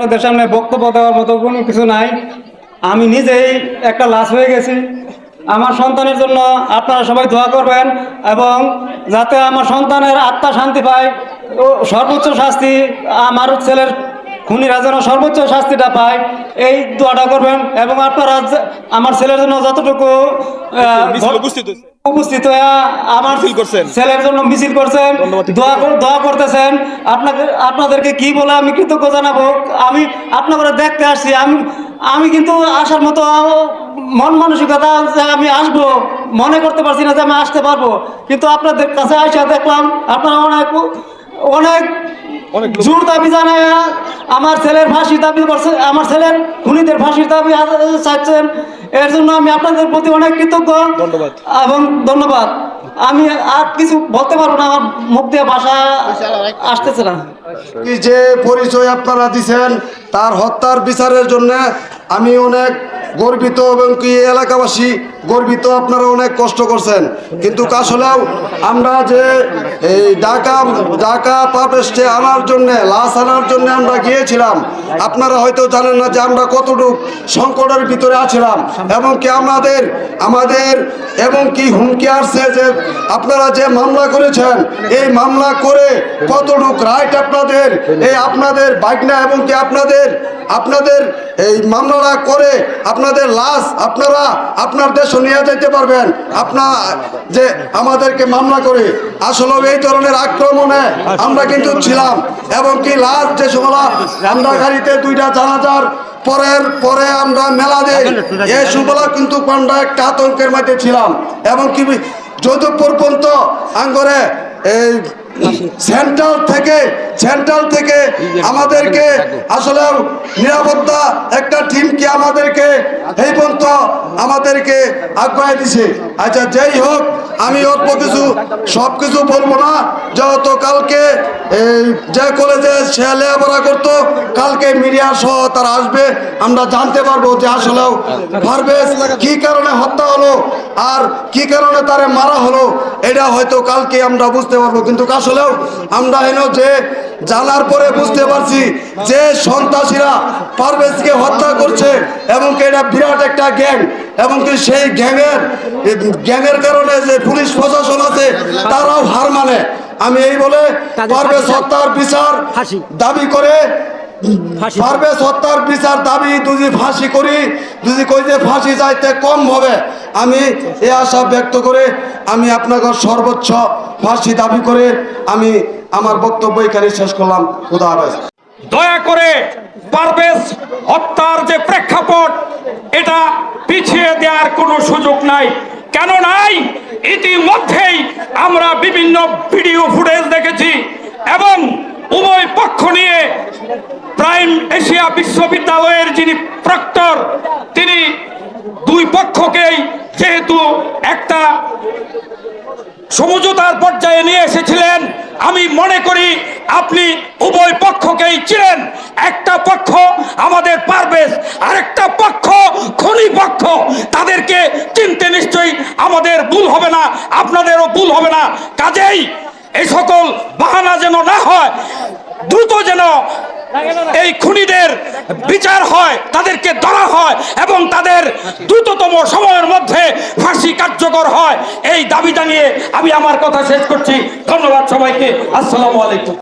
আপনাদের সামনে বক্তব্য দেওয়ার মতো কোনো কিছু নাই আমি নিজেই একটা লাশ হয়ে গেছি আমার সন্তানের জন্য আপনারা সবাই দোয়া করবেন এবং যাতে আমার সন্তানের আত্মা শান্তি পায় ও সর্বোচ্চ শাস্তি আমার ছেলের খুনিরা যেন সর্বোচ্চ শাস্তিটা পায় এই দোয়াটা করবেন এবং আপনারা আমার ছেলের জন্য যতটুকু উপস্থিত। উপস্থিত হয়ে আমার মিছিল করছেন। ছেলের জন্য মিছিল করছেন। দোয়া দোয়া করতেছেন। আপনাকে আপনাদেরকে কি বলে আমি কৃতজ্ঞ জানাব। আমি আপনাদের দেখতে আসছি। আমি আমি কিন্তু আসার মতো মন মানসিকতা যে আমি আসব। মনে করতে পারছি না যে আমি আসতে পারব। কিন্তু আপনাদের কাছে আসা দেখলাম আপনারা অনেক অনেক জোর দাবি জানায় আমার ছেলের ফাঁসির দাবি করছে আমার ছেলের খুনিদের ফাঁসির দাবি চাচ্ছেন এর জন্য আমি আপনাদের প্রতি অনেক কৃতজ্ঞ। ধন্যবাদ। এবং ধন্যবাদ। আমি আর কিছু বলতে পারব না আমার মুখ দিয়ে ভাষা আসতেছে না। কি যে পরিচয় আপনারা দিছেন তার হত্যার বিচারের জন্য আমি অনেক গর্বিত এবং কি এলাকাবাসী গর্বিত, আপনারা অনেক কষ্ট করছেন। কিন্তু আসলেও আমরা যে এই ঢাকা ঢাকা পাপেস্টে আনার জন্যে, লাশ আনার জন্য আমরা গিয়েছিলাম, আপনারা হয়তো জানেন না যে আমরা কতটুক সংকটের ভিতরে আছিলাম এবং কি আমাদের আমাদের এবং কি হুমকি আসছে যে আপনারা যে মামলা করেছেন, এই মামলা করে কতটুক রাইট আপনাদের, এই আপনাদের বাইকনা এবং কি আপনাদের আপনাদের এই মামলাটা করে আপনাদের লাশ, আপনারা, আপনার দেশে নিয়ে যেতে পারবেন। আপনার যে আমাদেরকে মামলা করে, আসলে এই ধরনের আক্রমণে আমরা কিন্তু ছিলাম। এবং কি লাশ যে সময় আমরা গাড়িতে দুইটা জানাজার পরের পরে আমরা মেলা দেই এই সুবলা কিন্তু আমরা একটা আতঙ্কের মধ্যে ছিলাম। এবং কি যত পর্যন্ত আঙ্গরে এই সেন্ট্রাল থেকে সেন্ট্রাল থেকে আমাদেরকে আসলে নিরাপত্তা একটা টিম কি আমাদেরকে এই পর্যন্ত আমাদেরকে আগ্রহ দিছে। আচ্ছা যাই হোক, আমি অল্প কিছু সব কিছু বলব না। যেহেতু কালকে যে কলেজে সে লেখাপড়া করতো, কালকে মিডিয়া সহ তারা আসবে। আমরা জানতে পারব যে আসলেও পারভেজ কি কারণে হত্যা হলো আর কি কারণে তারে মারা হলো, এটা হয়তো কালকে আমরা বুঝতে পারব। কিন্তু আসলেও আমরা হেন যে জানার পরে বুঝতে পারছি যে সন্ত্রাসীরা পারভেজকে হত্যা করছে এবং কি এটা বিরাট একটা গ্যাং এবং কি সেই গ্যাংয়ের গ্যাংয়ের কারণে যে পুলিশ প্রশাসন আছে তারাও হার মানে। আমি এই বলে পারভেজ হত্যার বিচার দাবি করে পারভেজ হত্যার বিচার দাবি যদি ফাঁসি করি যদি কই যে ফাঁসি যাইতে কম হবে। আমি এ আশা ব্যক্ত করে আমি আপনাকে সর্বোচ্চ ফাঁসি দাবি করে আমি আমার বক্তব্য এখানে শেষ করলাম। খুদা হাফেজ। দয়া করে পারভেজ হত্যার যে প্রেক্ষাপট এটা পিছিয়ে দেওয়ার কোনো সুযোগ নাই। কেন নাই? ইতিমধ্যেই আমরা বিভিন্ন ভিডিও ফুটেজ দেখেছি এবং উভয় পক্ষ নিয়ে প্রাইম এশিয়া বিশ্ববিদ্যালয়ের যিনি প্রক্টর, তিনি দুই পক্ষকেই যেহেতু একটা সমঝোতার পর্যায়ে নিয়ে এসেছিলেন, আমি মনে করি আপনি উভয় পক্ষকেই ছিলেন একটা পক্ষ আমাদের পারবেশ, আরেকটা পক্ষ খনি পক্ষ। তাদেরকে চিনতে নিশ্চয়ই আমাদের ভুল হবে না, আপনাদেরও ভুল হবে না। কাজেই এই সকল বাহানা যেন না হয় এই খুনিদের বিচার হয়, তাদেরকে ধরা হয় এবং তাদের দ্রুততম সময়ের মধ্যে ফাঁসি কার্যকর হয়। এই দাবি জানিয়ে আমি আমার কথা শেষ করছি। ধন্যবাদ সবাইকে। আসসালামু আলাইকুম।